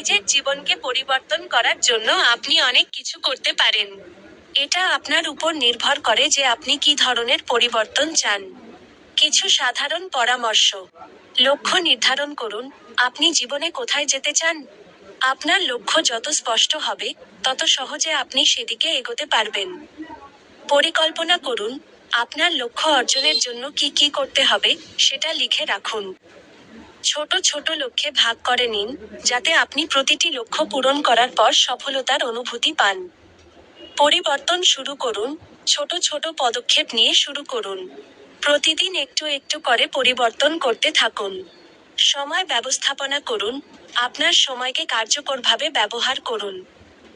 নিজের জীবনকে পরিবর্তন করার জন্য আপনি অনেক কিছু করতে পারেন। এটা আপনার উপর নির্ভর করে যে আপনি কি ধরনের পরিবর্তন চান। কিছু সাধারণ পরামর্শ। লক্ষ্য নির্ধারণ করুন, আপনি জীবনে কোথায় যেতে চান? আপনার লক্ষ্য যত স্পষ্ট হবে, তত সহজে আপনি সেদিকে এগোতে পারবেন। পরিকল্পনা করুন, আপনার লক্ষ্য অর্জনের জন্য কি কি করতে হবে, সেটা লিখে রাখুন। ছোট ছোট লক্ষ্যে ভাগ করে নিন, যাতে আপনি প্রতিটি লক্ষ্য পূরণ করার পর সফলতার অনুভূতি পান। পরিবর্তন শুরু করুন, ছোট ছোট পদক্ষেপ নিয়ে শুরু করুন। প্রতিদিন একটু একটু করে পরিবর্তন করতে থাকুন। সময় ব্যবস্থাপনা করুন, আপনার সময়কে কার্যকরভাবে ব্যবহার করুন।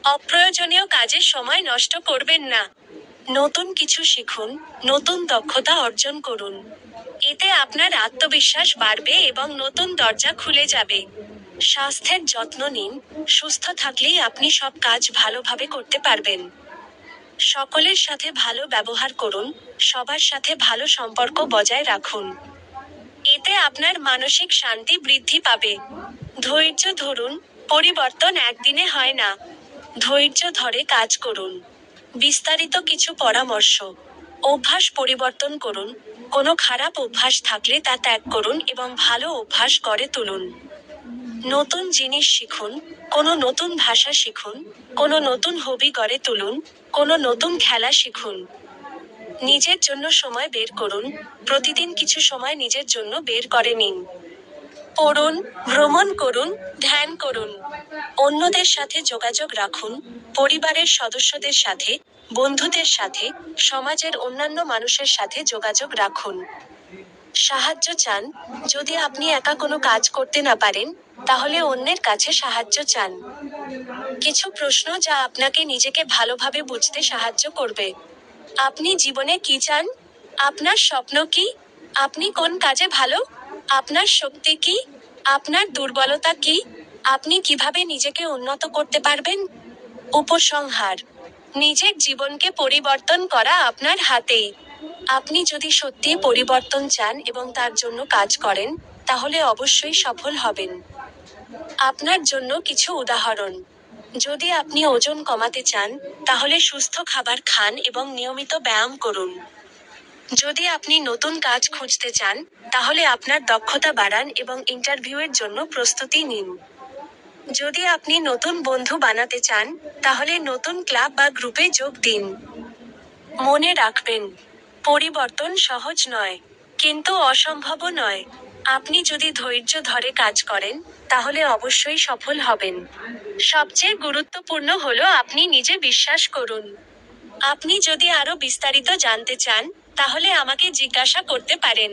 অপ্রয়োজনীয় কাজে সময় নষ্ট করবেন না। নতুন কিছু শিখুন, নতুন দক্ষতা অর্জন করুন। এতে আপনার আত্মবিশ্বাস বাড়বে এবং নতুন দরজা খুলে যাবে। স্বাস্থ্যের যত্ন নিন, সুস্থ থাকলেই আপনি সব কাজ ভালোভাবে করতে পারবেন। সকলের সাথে ভালো ব্যবহার করুন, সবার সাথে ভালো সম্পর্ক বজায় রাখুন। এতে আপনার মানসিক শান্তি বৃদ্ধি পাবে। ধৈর্য ধরুন, পরিবর্তন একদিনে হয় না। ধৈর্য ধরে কাজ করুন। বিস্তারিত কিছু পরামর্শ। অভ্যাস পরিবর্তন করুন। কোনো খারাপ অভ্যাস থাকলে তা ত্যাগ করুন এবং ভালো অভ্যাস গড়ে তুলুন। নতুন জিনিস শিখুন। কোনো নতুন ভাষা শিখুন। কোনো নতুন হবি গড়ে তুলুন। কোনো নতুন খেলা শিখুন। নিজের জন্য সময় বের করুন। প্রতিদিন কিছু সময় নিজের জন্য বের করে নিন। পড়ুন, ভ্রমণ করুন, ধ্যান করুন। অন্যদের সাথে যোগাযোগ রাখুন, পরিবারের সদস্যদের সাথে, বন্ধুদের সাথে, সমাজের অন্যান্য মানুষের সাথে যোগাযোগ রাখুন। সাহায্য চান। যদি আপনি একা কোনো কাজ করতে না পারেন, তাহলে অন্যের কাছে সাহায্য চান। কিছু প্রশ্ন যা আপনাকে নিজেকে ভালোভাবে বুঝতে সাহায্য করবে। আপনি জীবনে কি চান? আপনার স্বপ্ন কি? আপনি কোন কাজে ভালো? আপনার শক্তি কি? আপনার দুর্বলতা কি? আপনি কীভাবে নিজেকে উন্নত করতে পারবেন? উপসংহার। নিজের জীবনকে পরিবর্তন করা আপনার হাতেই। আপনি যদি সত্যি পরিবর্তন চান এবং তার জন্য কাজ করেন, তাহলে অবশ্যই সফল হবেন। আপনার জন্য কিছু উদাহরণ। যদি আপনি ওজন কমাতে চান, তাহলে সুস্থ খাবার খান এবং নিয়মিত ব্যায়াম করুন। যদি আপনি নতুন কাজ খুঁজতে চান, তাহলে আপনার দক্ষতা বাড়ান এবং ইন্টারভিউয়ের জন্য প্রস্তুতি নিন। যদি আপনি নতুন বন্ধু বানাতে চান, তাহলে নতুন ক্লাব বা গ্রুপে যোগ দিন। মনে রাখবেন, পরিবর্তন সহজ নয়, কিন্তু অসম্ভবও নয়। আপনি যদি ধৈর্য ধরে কাজ করেন, তাহলে অবশ্যই সফল হবেন। সবচেয়ে গুরুত্বপূর্ণ হলো আপনি নিজে বিশ্বাস করুন। আপনি যদি আরও বিস্তারিত জানতে চান তাহলে আমাকে জিজ্ঞাসা করতে পারেন।